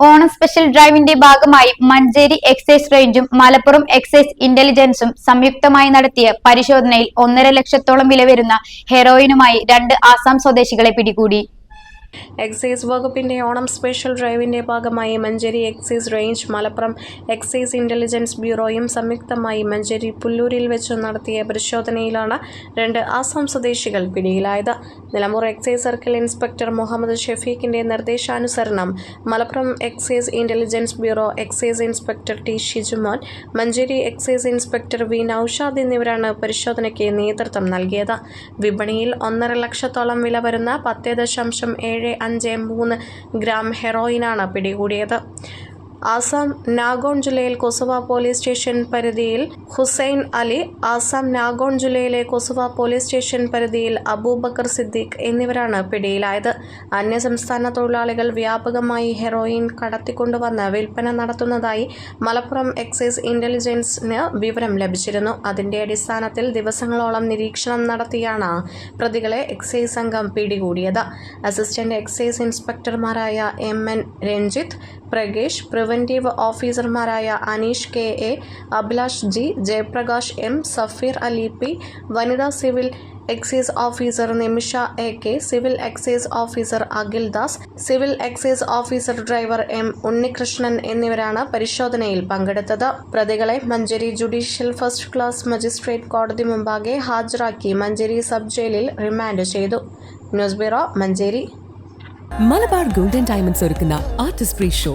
Onam special ഡ്രൈവിന്റെ ഭാഗമായി Manjeri excise റേഞ്ചും മലപ്പുറം എക്സൈസ് ഇന്റലിജൻസും സംയുക്തമായി നടത്തിയ പരിശോധനയിൽ ഒന്നര ലക്ഷത്തോളം വില വരുന്ന ഹെറോയിനുമായി രണ്ട് ആസാം സ്വദേശികളെ പിടികൂടി. എക്സൈസ് വകുപ്പിന്റെ ഓണം സ്പെഷ്യൽ ഡ്രൈവിന്റെ ഭാഗമായി Manjeri excise range Malappuram excise intelligence ബ്യൂറോയും സംയുക്തമായി മഞ്ചേരി പുല്ലൂരിൽ വെച്ച് നടത്തിയ പരിശോധനയിലാണ് രണ്ട് ആസാം സ്വദേശികൾ പിടിയിലായത്. Nilambur excise circle inspector Muhammad ഷെഫീഖിന്റെ നിർദ്ദേശാനുസരണം Malappuram excise intelligence bureau excise inspector T Shijumon Manjeri excise inspector V Naushad എന്നിവരാണ് പരിശോധനയ്ക്ക് നേതൃത്വം നൽകിയത്. വിപണിയിൽ ഒന്നര ലക്ഷത്തോളം വില വരുന്ന പത്ത് ദശാംശം ഏഴ് അഞ്ച് മൂന്ന് ഗ്രാം ഹെറോയിനാണ് പിടികൂടിയത്. ആസാം നാഗോൺ ജില്ലയിൽ കൊസുവ പോലീസ് സ്റ്റേഷൻ പരിധിയിൽ ഹുസൈൻ അലി ആസാം നാഗോൺ ജില്ലയിലെ കൊസുവ പോലീസ് സ്റ്റേഷൻ പരിധിയിൽ അബൂബക്കർ സിദ്ദീഖ് എന്നിവരാണ് പിടിയിലായത്. അന്യസംസ്ഥാന തൊഴിലാളികൾ വ്യാപകമായി ഹെറോയിൻ കടത്തിക്കൊണ്ടുവന്ന് വിൽപ്പന നടത്തുന്നതായി മലപ്പുറം എക്സൈസ് ഇന്റലിജൻസിന് വിവരം ലഭിച്ചിരുന്നു. അതിന്റെ അടിസ്ഥാനത്തിൽ ദിവസങ്ങളോളം നിരീക്ഷണം നടത്തിയാണ് പ്രതികളെ എക്സൈസ് സംഘം പിടികൂടിയത്. Assistant excise ഇൻസ്പെക്ടർമാരായ M N Ranjith Pragesh preventive ഓഫീസർമാരായ Aneesh K A Abhilash G Jayaprakash M Safeer Ali P വനിതാ civil excise officer Nimisha A K civil excise officer Akhil Das civil excise officer driver M Unnikrishnan എന്നിവരാണ് പരിശോധനയിൽ പങ്കെടുത്തത്. പ്രതികളെ Manjeri judicial first class magistrate കോടതി മുമ്പാകെ ഹാജരാക്കി Manjeri sub ജയിലിൽ remand ചെയ്തു. News bureau Manjeri. Malabar golden diamonds ഒരുക്കുന്ന ആർട്ടിസ്റ്റ് ഫ്രീ ഷോ.